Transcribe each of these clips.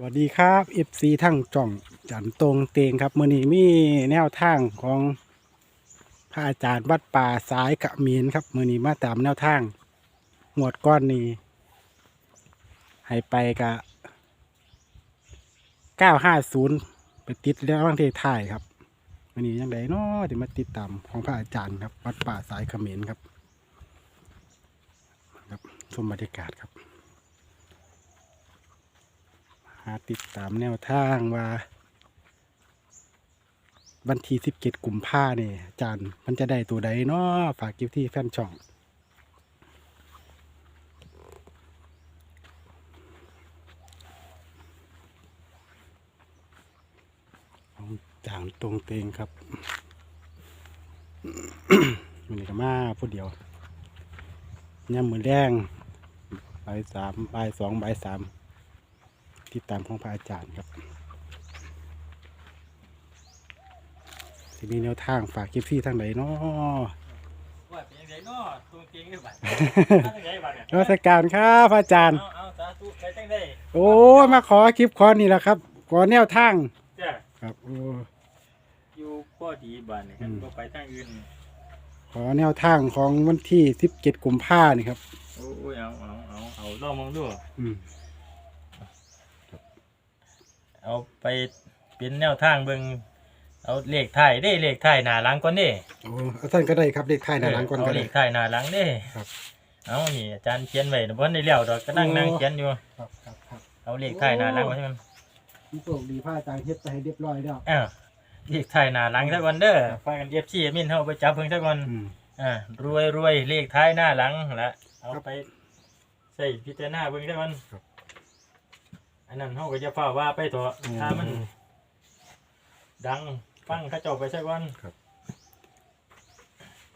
สวัสดีครับ FC ทั้งจ่องจันตรงเตงครับมื่อนี้มีแนวทางของพระอาจารย์วัดป่าสายกะเมีนครับมื่อนี้มาตามแนวทางหมวดก้อนนี้ ให้ไปกะ950ไปติดแล้วบางเทถ่ายครับมื่อนี้ยังไงเนาะที่มาติดตามของพระอาจารย์ครับ วัดป่าสายเขมรครับ ครับชมบรรยากาศครับ หาติดตามแนวทางว่าวันที่สิบเจ็ดกุมภาเนี่ยจารย์มันจะได้ตัวใดเนาะฝากกิฟที่แฟนช่องจางตรงเตงครับมันนี่ก็มาผู้เดียวย่ำมือแดงใบสามใบสองใบสาม ติดตามของพระอาจารย์ครับทีนี้แนวทางฝากคลิปที่ทางไหนเนาะว่าเป็นยังไงเนาะตรงจริงหรือเปล่าตั้งใจบัดเนี่ยนมัสการครับพระอาจารย์ เอาเอาสาธุใครตั้งได้โอ้ยมาขอคลิปขอนี่แหละครับขอแนวทางจ้ะครับโอ้อยู่พอดีบัดเนี่ยอืมก็ไปทางอื่นขอแนวทางของวันที่สิบเจ็ดกุมภานี่ครับ โอ้ยเอาเอาเอาเอาลองมองดูอืม เอาไปเป็นแนวทางเบิ่งเอาเลขท้ายเด้เลขท้ายหน้าหลังก่อนเด้โอ้ท่านก็ได้ครับเลขท้ายหนาหลังก่อนก็เอาเลได้ขท้ายหน้าหลังเด้ครับ เอานี่อาจารย์เขียนไว้นะบ่ได้เลี้ยวดอกก็นั่งโอ้นั่งเขียนอยู่ ครับครับครับเอาเลขท้ายหน้าหลังไว้ให้มันโชคดีพระอาจารย์เฮ็ดไปให้เรียบร้อยแล้วอ้าวเลขท้ายหน้าหลังซะก่อนเด้อพากัน FC มินเฮาไปจับเพิ่งซะก่อน อืม อ่ารวยรวยเลขท้ายหน้าหลังละเอาไปใส่พิจารณาเบิ่งได้มันครับ อันนั้นเขาก็จะฟ้าว่าไปตัวอืมถ้ามัน ดังฟังเขาเจ้าไปใช่ก่อน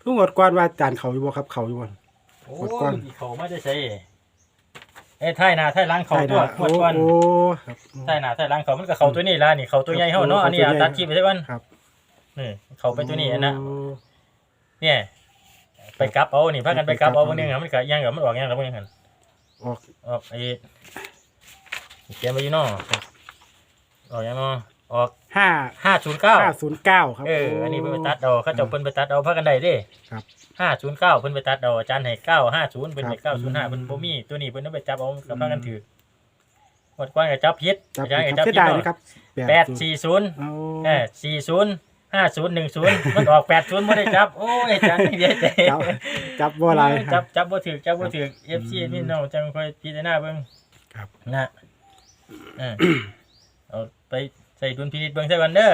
ทุกหมดก่อนว่าอาจารย์เขาอยู่บ่ครับเขาอยู่บ่ โอ้หมดก่อน ยเขาไม่ได้ใช่เอ้ท้ายหน้าท้ายหลังเขาตัวหมดก่อนโอ้ครับท้ายหน้าท้ายหลังเขามันก็เขาตัวนี้ละนี่เขาตัวใหญ่เขาเนาะครับอันนี้เอาตัวใหญ่ตัดคลิปไปใช่ก่อนครับ นี่เขาไปตัวนี้อันนะโเนี่ย ไปกลับเอานี่พากันไปกลับเอาบางนึงอะมันก็ยังกับมันออกยังกับบางนึงหันออกออกไอ้ เขียนไปอยู่เนาะออกยังเนาะออกห้าห้าศูนย์เก้าห้าศูนย์เก้าครับเอออันนี้เพิ่นไปตัดเอาเขาเจะเพิ่นไปตัดเอาพากันได้เด้ครับ ห้าศูนย์เก้าเพิ่นไปตัดเอาอาจารย์ให้เก้าห้าศูนย์เพิ่นให้ครัเก้าบศูนย์ห้าอืมเพิ่นบ่มีตัวนี้เพิ่นต้องไปจับเอากับพากันถือหมดกว้านก็จับผิดจับอาจารย์คก็รับจับเสียผิดดายเนาะนะครับแปดสี่ศูนย์ เอาเออสี่ศูนย์ห้าศูนย์หนึ่งศูนย์มันออกแปดศูนย์บ่ได้จับ โอ้ยอาจารย์นี่เดียวใจจับจับบ่หลายจับจับบ่ถือจับบ่ถือ FC อืมนี่น้องจังค่อยพิจารณาเบิ่งครับ นะ เออเอาไปใส่ดุลพินิจเบิ่งซะก่อนเด้อ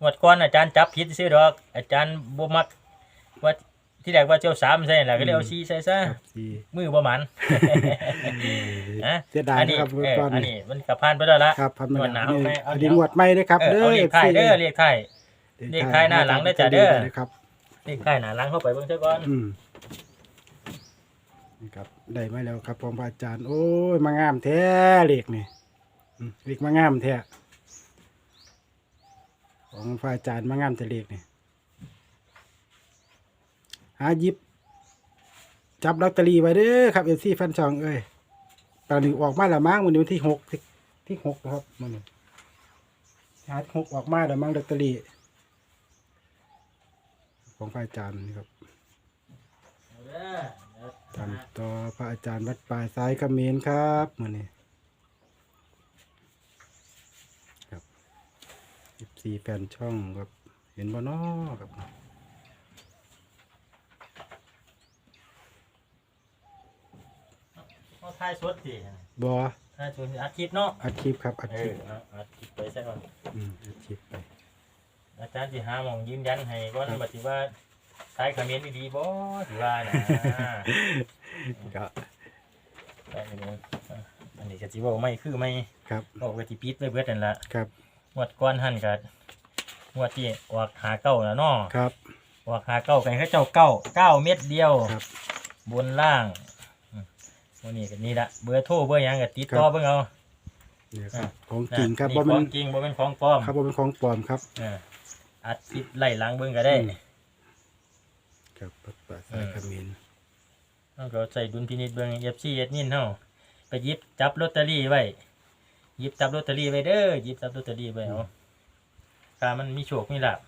หมดก่อนอาจารย์จับผิดซื่อดอก อาจารย์บ่มักว่าที่แรกว่าเจ้าสามใส่นั่นล่ะก็เลยเอาสี่ใส่ซะครับสี่มือบ่หมันฮะเสียดายอันนะนี้ครับเออก่อนอันนี้มันก็ผ่านไปแล้วละ ครับพันงวมาดหนาวอันไหมนี้เอาอันนี้งวดไม่ได้ครับเออเด้อเอาเลขท้ายเด้อเลขท้ายเลขท้ายหน้าหลังเด้อจ้ะเด้อครับเลขท้ายหน้าหลังเข้าไปเบิ่งซะก่อน อืมนี่ครับได้มาแล้วครับผมพระอาจารย์ โอ้ยมางามแท้เลขนี่อืม เลขมางามแท้ของพระอาจารย์มางามแต่เลขนี่หาหยิบ จับลอตเตอรี่ไว้เด้อครับเอซี่ฟันชองเอ้ยตอนนี้ออกมาและมั้งวันนี้วันที่หกที่ที่หกนะครับมันนี้หาหกออกมาแล้วมั้งลอตเตอรี่ของพระอาจารย์นี่ครับเอาเด้อเดี๋ยวตามต่อพระอาจารย์วัดป่าสายเขมรครับมือนี้ครับ สิบสี่แฟนช่องครับ เห็นบ่น้อครับเอาท้ายสดสิบอท้ายสดอาทิตย์เนาะอัดคลิปครับอัดเอคลิอปเอาอาทิตย์ไปซะก่อน อืมอัดคลิปไปอาจารย์สิหาหมองยืนยันให้ว่าบัดสิว่าสายเขมิ้นดีๆบ่สิว่านะ ก็ได้เลยอันนี้ก็สิเว้าไม่คือไม่ครับ บอกว่าสิปิดไว้เบิดนั่นล่ะครับ งวดก่อนหั่นก็งวดที่ออกหาเก้าแล้วเนาะครับ ออกหาเก้ากันเขาเจ้าเก้าเก้าเม็ดเดียวครับ บนล่างอืมวันนี้ก็นี่ละเบอร์โทรเบอร์หยังก็ติดต่อเบิ่งเอาเนี่ยครับของนะจริงครับนี่บ่ขเป็อนงจริงบ่เป็นของปลอมครับบ่เป็นของปลอมครับ เอออัดคลิปไล่หลังเบิ่งก็ได้ อืม ครับวัดป่าสายเขมรเราก็ใส่ดุลพินิจเบิ่ง FC เอ็ดมินเฮาไปหยิบจับลอตเตอรี่ไว้ หยิบจับลอตเตอรี่ไปเด้อหยิบจับลอตเตอรี่ไปเอาถ้ามันมีโชคมีลาภ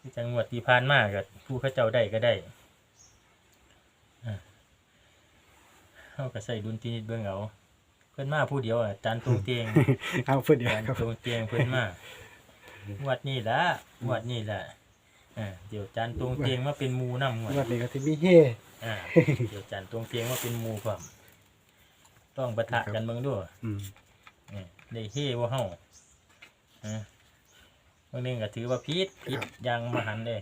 ที่จังหวัดที่ผ่านมาก็ผู้เขาเจ้าได้ก็ได้อะเฮาก็ใส่ดุลพินิจเบิ่งเอาเพิ่นมาผู้เดียวอะจานตรงเตียงเอาเพื่อเดียวจานครับตรงเตียงเพิ่นมาหวัดนี่ละหวัดนี่ละอ่าเดี๋ยวจานตรงเตียงมาเป็นหมูนำหวดวันนี้ก็ที่มีเฮอ่าเดี๋ยวจานตรงเตียงมาเป็นหมูพร้อมต้องปะทะกันเบิ่งด้วยอืมนี่ ได้เฮ่บ่เฮาอ่าบางนึงก็ถือว่าผิดผิดอย่างมหันต์เลย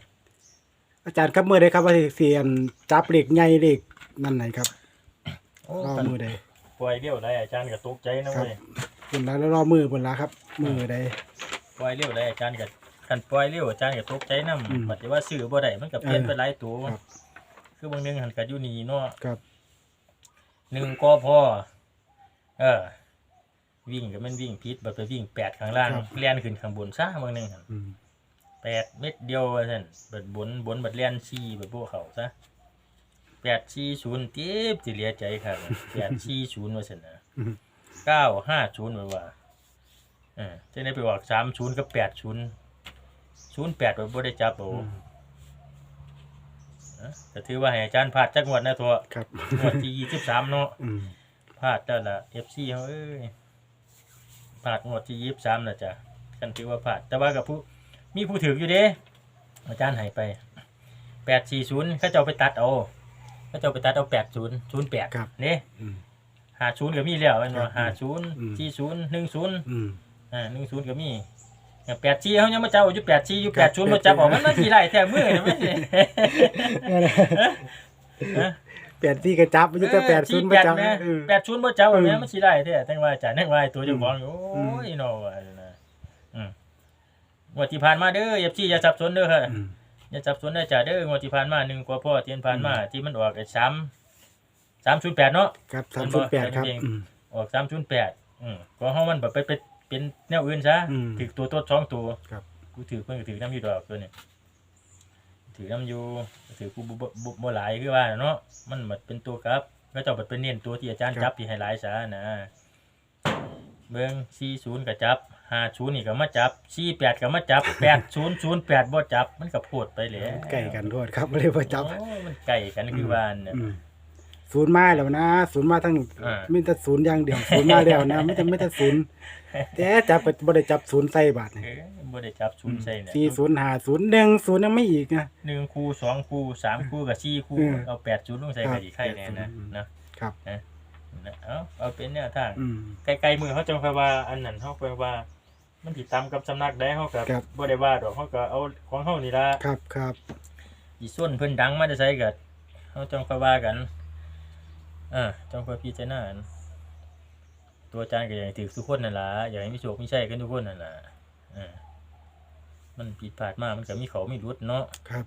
อาจารย์ครับมือใดครับว่าสิเสียนจับเหล็กใหญ่เหล็กนั่นไหนครับโอ้รอกันมือใดปล่อยเร็วได้อาจารย์ก็ตกใจนะเว้ยปุ่นละแล้วรอมือปุ่นละครับ มือใดปล่อยเร็วได้อาจารย์ก็คันปล่อยเร็วอาจารย์ก็ตกใจนำอืมบัดนี้ว่าซื้อบ่ได้มันก็เปลี่ยนเออไปหลายตัวครับคือบางนึงหันก็อยู่นี่เนาะครับหนึ่งก็พอเออ วิ่งก็มันวิ่งพิษแบบไปวิ่งแปดข้างล่างเลียนขึ้นข้างบนซ่าบางหนึงหั่นอืมแปดเม็ดเดียวว่าซั่นเบิดบนบนเบิดเลียนชีแบบพวกเขาซะแปดชีศูนย์เจ็บสิเหลียใจครับแปดชีศูนย์ว่าซั่นนะอืมเก้าห้าศูนย์ว่าว่าเออจะได้ไปบอกสามศูนย์กับแปดศูนย์ศูนย์แปดแบบบ่ได้จับโอ้อืมเอ้อก็ถือว่าให้อาจารย์พลาดจักงวดนะทัวครับงวดที่ยี่สิบสามเนาะ อืมพลาดแต่ละเอฟซีเขาเอ้ย พลาดงวดที่ยี่สิบสามนะจ๊ะกันถือว่าพลาดแต่ว่ากับผู้มีผู้ถืออยู่เด้อาจารย์ให้ไปแปดสี่ศูนย์เขาเจ้าไปตัดเอาเขาเจ้าไปตัดเอาแปดศูนย์ศูนย์แปดครับ เนี่ยอืม หาศูนย์ก็มีแล้วแม่นครับ่บหาศูนย์อืม สี่ศูนย์หนึ่งศูนย์อืม อ่าหนึ่งศูนย์ก็มีอย่างแปดสี่เขายังมาเจ้าอยู่แปดสี่อยู่แปดศูนย์มาจับออกมันมาขี่ไล่แถมมือนะไม่ใช่ แปดที่กระจับมันจะแต่แปดศูนย์ประแปดจำแม่เออ แปดศูนย์บ่เจ้าอืมแม่มันสิได้แท้ทั้งว่าอาจารย์ทั้งว่าตัวเจ้าของโอ้อืมยเนาะว่านะอืมงวดที่ผ่านมาเด้ออย่าจี้อย่าสับสนเด้อค่ะอืม อย่าสับสนนะจ้ะเด้องวดที่ผ่านมาหนึ่งกว่าพ่อที่ผ่านมาที่มันออกไอ้3 308เนาะ ครับสามศูนย์แปดครับเองอืม ออก308อืมก็เฮามันแบบไปไปเป็นแนวอื่นซะอืมถือตัวตัวสองตัวครับ กูถือเพิ่นก็ถือน้ำอยู่ดอกตัวนี้ ถือน้ำอยู่ถือกูบ่บ่บ่บ่หลายคือว่าเนาะมันหมดเป็นตัวครับก็เจ้าบัดเป็นเน้นตัวที่อาจารย์ครับจับที่ให้หลายซะนะเบิ่ง40ก็จับ50นี่ก็มาจับ48ก็มาจับ8008บ่จับ มันก็โพดไปแหล้วไก่กันโทษครับไม่ได้ประจับโอ้มันไก่กันคือว่าน่ะอืมศูนย์มาแล้วนะศูนย์มาทั้งอ่า มีแต่ศูนย์อย่างเดียวศูนย์มาแล้วนะไม่แต่ไม่แต่ศูนย์แต่จับไปบ่ได้จับศูนย์ใส่บาทนี่เออ บ่ได้จับศูนย์ใส่เนี่ยสี่ศูนย์ห้าศูนย์หนึ่งศูนย์ยังไม่อีกนะ หนึ่งคู่สองคู่สามคู่กับ4คู่อืม เอา80ลงใส่ก็สิไข่แน่นะอืมนะครับนะเอาเอาเป็นแนวทางอืม ไกลๆมือเขาจังค่อยว่าอันนั้นเขาค่อยว่า มันติดตามกับสำนักได้เขาก็ครับ บ่ได้ว่าดอกเขาก็เอาของเขานี่ละครับครับอีส่วนเพิ่นดังมาได้ใส่ก็เขาจังค่อยว่ากันอ่าจังค่อยพิจารณาอันตัวอาจารย์ก็อยากให้ถือทุกคนนั่นล่ะอยากให้มีโชคมีชัยกันทุกคนนั่นล่ะอ่า มันผิดพลาดมามันก็มีเขามีรุดเนาะครับ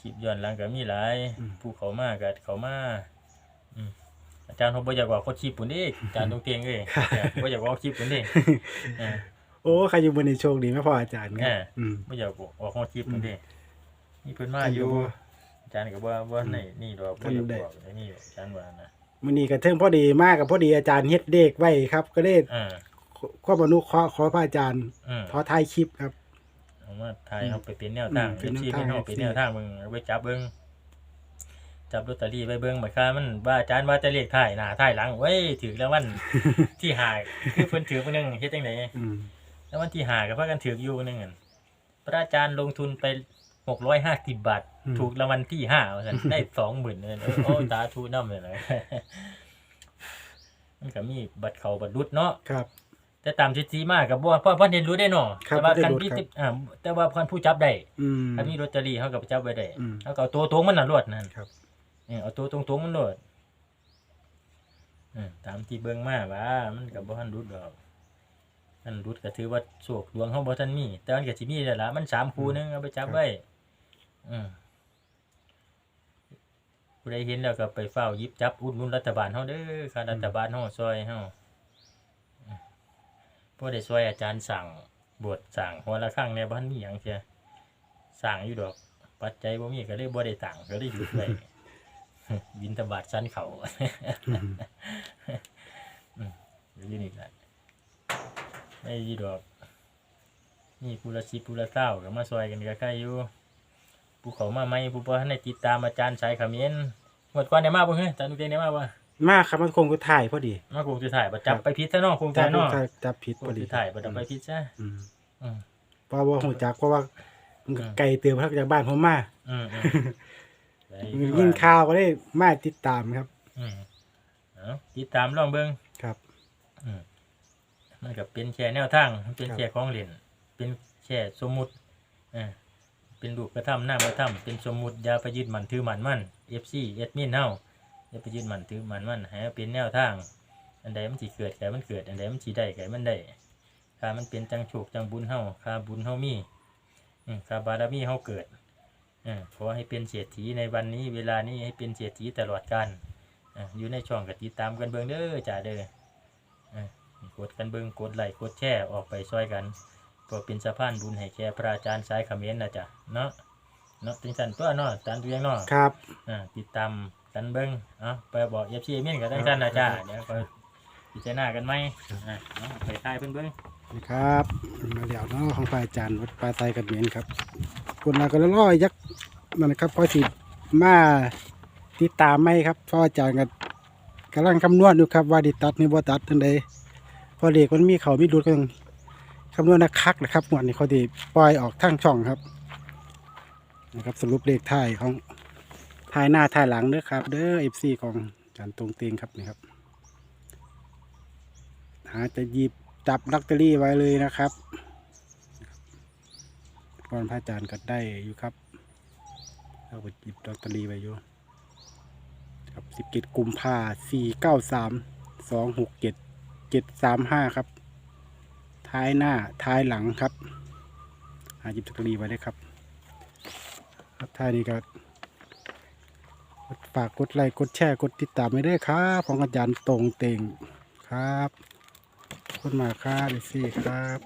คลิปย้อนหลังก็มีหลายอืม ผู้เขามาก็เขามาอืมอาจารย์เขาบ่อยากว่าเขาคลิปปุ่นเด้อาจารย์ตรงเตียงเอ้ยบ่อยากว่าเขาคลิปปุ่นเด้อ่า โอ้ใครอยู่บนนี้โชคดีไหมพ่ออาจารย์ครัอ่าบอืม บ่อยากออกเขาคลิปปุ่นเด้มีเพิ่นมาอยู่ อาจารย์ก็บ่ว่าในนี่ดอกบ่อยากบอกในนี่อาจารย์ว่านะมื้อนี้ก็เทิงพอดีมากกับพอดีอาจารย์เฮ็ดเด็กไว้ครับ ก็เลยอ่า ข้อมนุษย์ขอขอพระอาจารย์อืมขอถ่ายคลิปครับ เอามาถ่ายเฮาไปเป็นแนวทางอืมเป็น FC แนวทางเป็นเฮาเป็นแนวทางมึงเอาไว้จับเบิ่งจับลอตเตอรี่ไปเบิ่งหมายความมันว่าอาจารย์ว่าจะเลขท้ายหน้าท้ายหลังเว้ยถึงแล้ววัน ที่หาคือเพิ่นถือเพิ่นนึงเฮ็ดจังได อืมแล้ววันที่หากับพากันถืออยู่นึงอั่นพระอาจารย์ลงทุนไปหกร้อยห้าสิบบาทอืมถูกรางวัลที่ห้าว่าซั่น ได้สองหมื่นเลยโอ้ตาทูน้ำเลยนะ มันก็มีบัตรเขาบัตรรุดเนาะ ครับ แต่ตามทิศทีมากกับบ่พ่อพ่อเรียนรู้ได้เนาะครับแต่ว่าได้คันรู้พี่ครับติอ่าแต่ว่าคันผู้จับได้อืม คันมีลอตเตอรี่เขาก็ไปจับไว้ได้อืม เขาก็เอาตัวตรงมันน่ะรวดนั่นครับ เออเอาตัวตรงๆมันรวดอืมตามที่เบิ่งมาว่ามันก็บ่ทันรุดดอกอันรุดก็ถือว่าโชคดวงเฮาบ่ทันมี แต่มันก็สิมีแล้วล่ะมันสามคู่หนึงเอาไปจับไว้อืมผู้ใดเห็นแล้วก็ไปเฝ้าหยิบจับอุดหนุนรัฐบาลเฮาเด้อค่ะรัฐบาลเฮาซอยเฮาอืม บ่ได้ซอยอาจารย์สั่งบวชสั่งหัวละครั้งเนี่ยบ่ทันมีหยังเสียสั่งอยู่ดอก ปัจจัยบ่มีก็เลยบ่ได้สั่งก็เลยหยุดไว้ บินทบาทชั้นเขาอืมอยู่นี่แหละไม่ยีดอกนี่ผู้ละสิบผู้ละเก้าก็มาซอยกันก็ใกล้อยู่ผู้เขามาใหมผู้บ่ทันได้ติดตามอาจารย์สายขมิ้นหมดก่อนได้มาบ่เฮ้ยอาจารย์นุเตงได้มาบ่ มากครับมันคงก็ถ่ายพอดี มาคงจะถ่ายบ่จับไปพิษซะเนาะคงจัจะบเนาะถ่ายจับผิดคพองดีจะถ่ายบ่จับไปพิษซะอืมอืม เพราะว่าหูจักเพราะว่ามันก็ไกลเตือนพักจากบ้านผมมาอืมอืมได้ยิ่งข่าวก็ได้มาติดตามครับ อืมเอาติดตามลองเบิ่ง ครับ อืมมันก็เป็นแค่แนวทางมันเป็นครับ แค่ของเล่น เป็นแค่สมมุติเออเป็นรูปกระทำหน้ากระทำเป็นสมมุติอย่าไปยึดมันถือมันมัน FC เอดมินเฮา อย่าไปยึดมันถือมันมันให้มันเป็นแนวทาง อันใดมันสิเกิดแก่มันเกิด อันใดมันสิได้แก่มันได้ค่ามันเป็นจังโชคจังบุญเฮาค่าบุญเฮามีอืมค่าบารมีเฮาเกิดเออขอให้เป็นเศรษฐีในวันนี้ เวลานี้ให้เป็นเศรษฐีตลอดกาลอะอยู่ในช่องก็ติดตามกันเบิ่งเด้อจ้าเด้อกดกันเบิงกดไลค์กดแชร์ออกไปช่วยกันเพื่อเป็นสะพานบุญให้แก่พระอาจารย์สายเขมิ้นนะจ๊ะเนาะเนาะถึงสันตัวเนาะอาจารย์เรียงเนาะครับอ่าติดตาม กันเบิงเอะไปบอกเอฟซีเมียนกับทั้งสันนะจ๊ะเดี๋ยวก็พิจารณากันไหมอะเนาะไปทายเพิ่นเบิงนะครับมาแล้วเนาะของพระอาจารย์วัดปลาไตกันเหมียนครับคนเราก็ร้อยยักษ์นั่นนะครับพอสิมาติดตามไหมครับเพราะอาจารย์ก็กำลังคำนวณอยู่ครับ ว่าดิตัดนี่บ่ตัดทังใดพอเด็กมันมีเขามีดูดก็ต้องคำนวณนักคักนะครับงวดนี้เขาดีปล่อยออกทางช่องครับนะครับสรุปเลขท้ายของ ท้ายหน้าท้ายหลังเด้อครับ เด้อเอฟซีของจารย์ตรงเตียงครับนี่ครับหาจะหยิบจับลอตเตอรี่ไว้เลยนะครับก่อนพระอาจารย์ก็ได้อยู่ครับเราไปหยิบลอตเตอรี่ไว้อยู่ครับสิบเจ็ดกุมภาสี่เก้าสามสองหกเจ็ดเจ็ดสามห้าครับ ท้ายหน้าท้ายหลังครับ หาหยิบลอตเตอรี่ไว้เลยครับ ครับท้ายนี้ก็ ฝากกดไลค์กดแชร์กดติดตามไม่ได้ครับของอาจารย์ตรงเต็งครับขอบคุณมากครับเอซี่ครับ